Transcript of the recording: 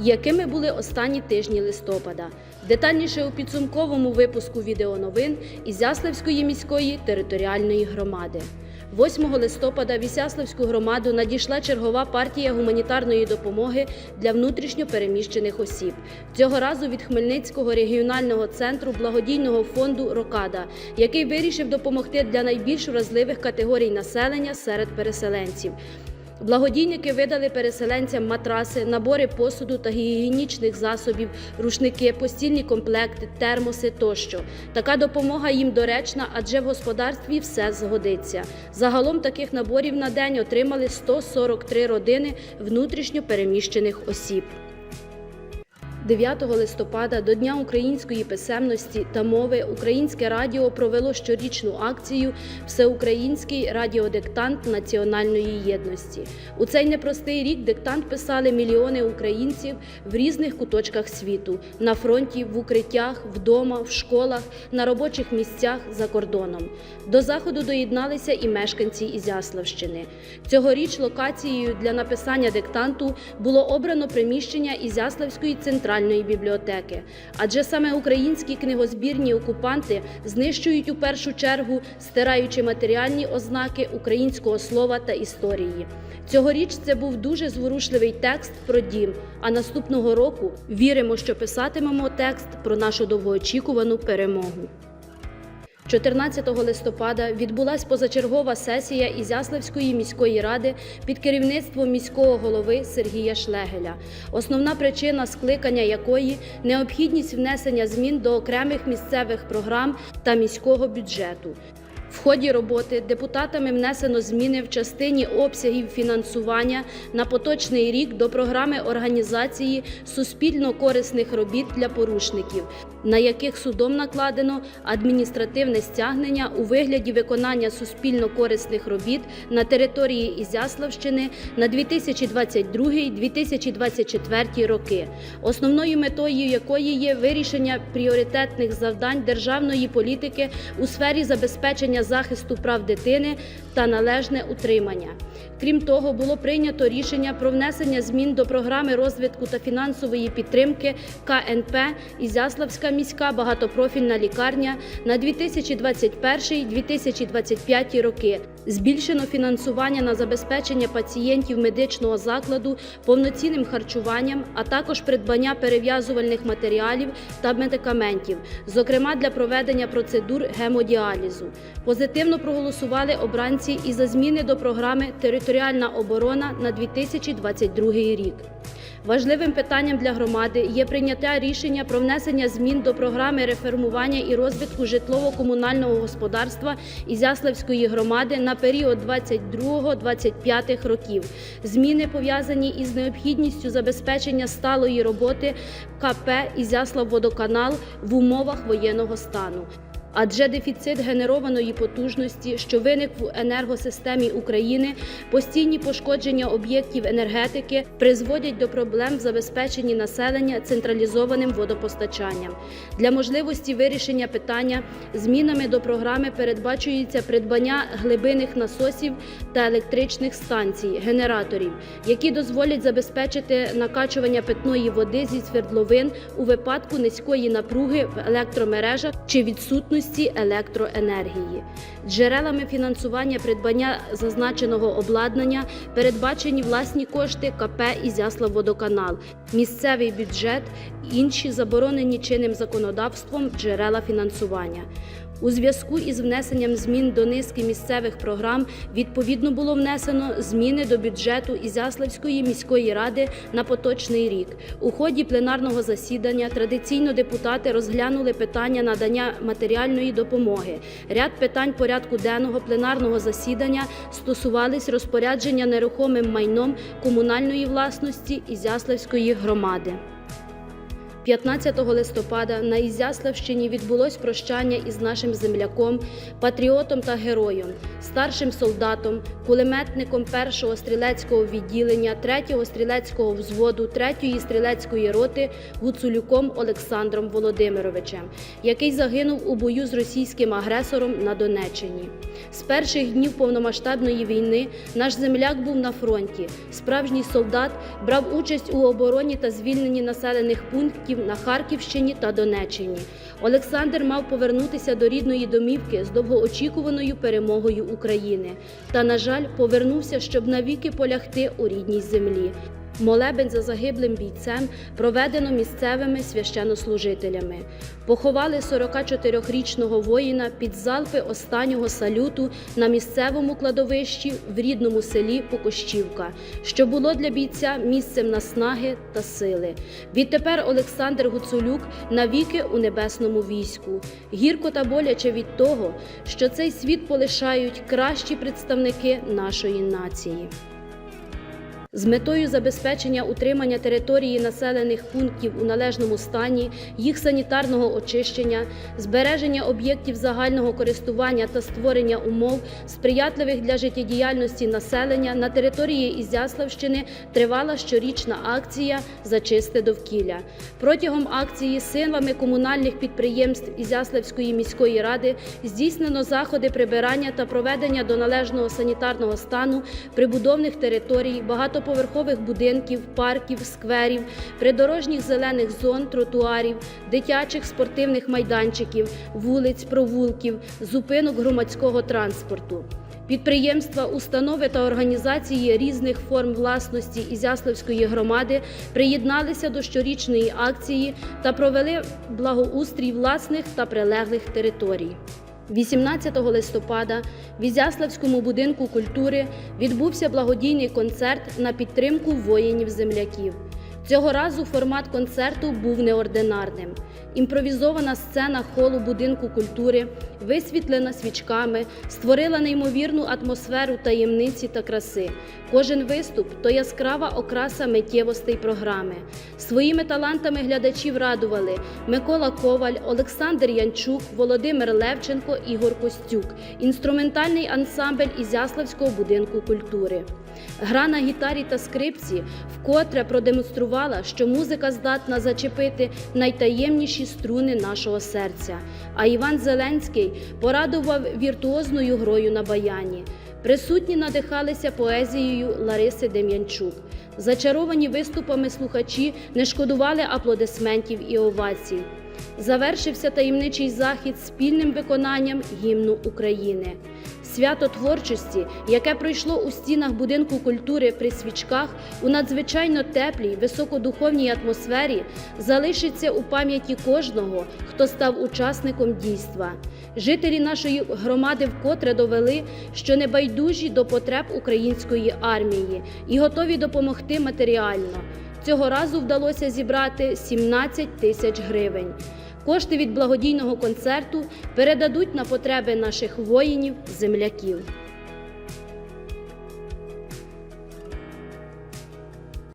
Якими були останні тижні листопада? Детальніше у підсумковому випуску відеоновин Ізяславської міської територіальної громади. 8 листопада в Ісяславську громаду надійшла чергова партія гуманітарної допомоги для внутрішньо переміщених осіб. Цього разу від Хмельницького регіонального центру благодійного фонду Рокада, який вирішив допомогти для найбільш вразливих категорій населення серед переселенців. Благодійники видали переселенцям матраси, набори посуду та гігієнічних засобів, рушники, постільні комплекти, термоси тощо. Така допомога їм доречна, адже в господарстві все згодиться. Загалом таких наборів на день отримали 143 родини внутрішньо переміщених осіб. 9 листопада до Дня української писемності та мови Українське радіо провело щорічну акцію Всеукраїнський радіодиктант національної єдності. У цей непростий рік диктант писали мільйони українців в різних куточках світу на фронті, в укриттях, вдома, в школах, на робочих місцях за кордоном. До заходу доєдналися і мешканці Ізяславщини. Цьогоріч локацією для написання диктанту було обрано приміщення Ізяславської центральної бібліотеки, адже саме українські книгозбірні окупанти знищують у першу чергу, стираючи матеріальні ознаки українського слова та історії. Цьогоріч це був дуже зворушливий текст про дім. А наступного року віримо, що писатимемо текст про нашу довгоочікувану перемогу. 14 листопада відбулася позачергова сесія Ізяславської міської ради під керівництвом міського голови Сергія Шлегеля, основна причина скликання якої необхідність внесення змін до окремих місцевих програм та міського бюджету. В ході роботи депутатами внесено зміни в частині обсягів фінансування на поточний рік до програми організації суспільно корисних робіт для порушників, на яких судом накладено адміністративне стягнення у вигляді виконання суспільно корисних робіт на території Ізяславщини на 2022-2024 роки, основною метою якої є вирішення пріоритетних завдань державної політики у сфері забезпечення захисту прав дитини та належне утримання. Крім того, було прийнято рішення про внесення змін до програми розвитку та фінансової підтримки КНП Ізяславська міська багатопрофільна лікарня на 2021-2025 роки. Збільшено фінансування на забезпечення пацієнтів медичного закладу повноцінним харчуванням, а також придбання перев'язувальних матеріалів та медикаментів, зокрема для проведення процедур гемодіалізу. Позитивно проголосували обранці і за зміни до програми Територіальна оборона на 2022 рік. Важливим питанням для громади є прийняття рішення про внесення змін до програми реформування і розвитку житлово-комунального господарства Ізяславської громади на період 22-25 років. Зміни пов'язані із необхідністю забезпечення сталої роботи КП Ізяславводоканал в умовах воєнного стану. Адже дефіцит генерованої потужності, що виник в енергосистемі України, постійні пошкодження об'єктів енергетики призводять до проблем в забезпеченні населення централізованим водопостачанням. Для можливості вирішення питання змінами до програми передбачується придбання глибинних насосів та електричних станцій, генераторів, які дозволять забезпечити накачування питної води зі свердловин у випадку низької напруги в електромережах чи відсутності електроенергії. Джерелами фінансування придбання зазначеного обладнання передбачені власні кошти КП «Ізяславводоканал», місцевий бюджет, інші заборонені чинним законодавством джерела фінансування. У зв'язку із внесенням змін до низки місцевих програм відповідно було внесено зміни до бюджету Ізяславської міської ради на поточний рік. У ході пленарного засідання традиційно депутати розглянули питання надання матеріальної допомоги. Ряд питань порядку денного пленарного засідання стосувались розпорядження нерухомим майном комунальної власності Ізяславської громади. 15 листопада на Ізяславщині відбулось прощання із нашим земляком, патріотом та героєм, старшим солдатом, кулеметником 1-го стрілецького відділення, 3-го стрілецького взводу, 3-ї стрілецької роти Гуцулюком Олександром Володимировичем, який загинув у бою з російським агресором на Донеччині. З перших днів повномасштабної війни наш земляк був на фронті. Справжній солдат брав участь у обороні та звільненні населених пунктів на Харківщині та Донеччині. Олександр мав повернутися до рідної домівки з довгоочікуваною перемогою України. Та, на жаль, повернувся, щоб навіки полягти у рідній землі. Молебень за загиблим бійцем проведено місцевими священнослужителями. Поховали 44-річного воїна під залпи останнього салюту на місцевому кладовищі в рідному селі Покощівка, що було для бійця місцем наснаги та сили. Відтепер Олександр Гуцулюк навіки у небесному війську. Гірко та боляче від того, що цей світ полишають кращі представники нашої нації. З метою забезпечення утримання території населених пунктів у належному стані, їх санітарного очищення, збереження об'єктів загального користування та створення умов, сприятливих для життєдіяльності населення на території Ізяславщини тривала щорічна акція за чисте довкілля. Протягом акції силами комунальних підприємств Ізяславської міської ради здійснено заходи прибирання та проведення до належного санітарного стану прибудовних територій, багатоповерхових будинків, парків, скверів, придорожніх зелених зон, тротуарів, дитячих спортивних майданчиків, вулиць, провулків, зупинок громадського транспорту. Підприємства, установи та організації різних форм власності Ізяславської громади приєдналися до щорічної акції та провели благоустрій власних та прилеглих територій. 18 листопада в Ізяславському будинку культури відбувся благодійний концерт на підтримку воїнів-земляків. Цього разу формат концерту був неординарним. Імпровізована сцена холу будинку культури, висвітлена свічками, створила неймовірну атмосферу таємниці та краси. Кожен виступ то яскрава окраса миттєвостей програми. Своїми талантами глядачів радували Микола Коваль, Олександр Янчук, Володимир Левченко, Ігор Костюк, інструментальний ансамбль Ізяславського будинку культури. Гра на гітарі та скрипці вкотре продемонструвала, що музика здатна зачепити найтаємніші струни нашого серця. А Іван Зеленський порадував віртуозною грою на баяні. Присутні надихалися поезією Лариси Дем'янчук. Зачаровані виступами слухачі не шкодували аплодисментів і овацій. Завершився таємничий захід спільним виконанням гімну України. Свято творчості, яке пройшло у стінах будинку культури при свічках у надзвичайно теплій, високодуховній атмосфері, залишиться у пам'яті кожного, хто став учасником дійства. Жителі нашої громади вкотре довели, що небайдужі до потреб української армії і готові допомогти матеріально. Цього разу вдалося зібрати 17 тисяч гривень. Кошти від благодійного концерту передадуть на потреби наших воїнів-земляків.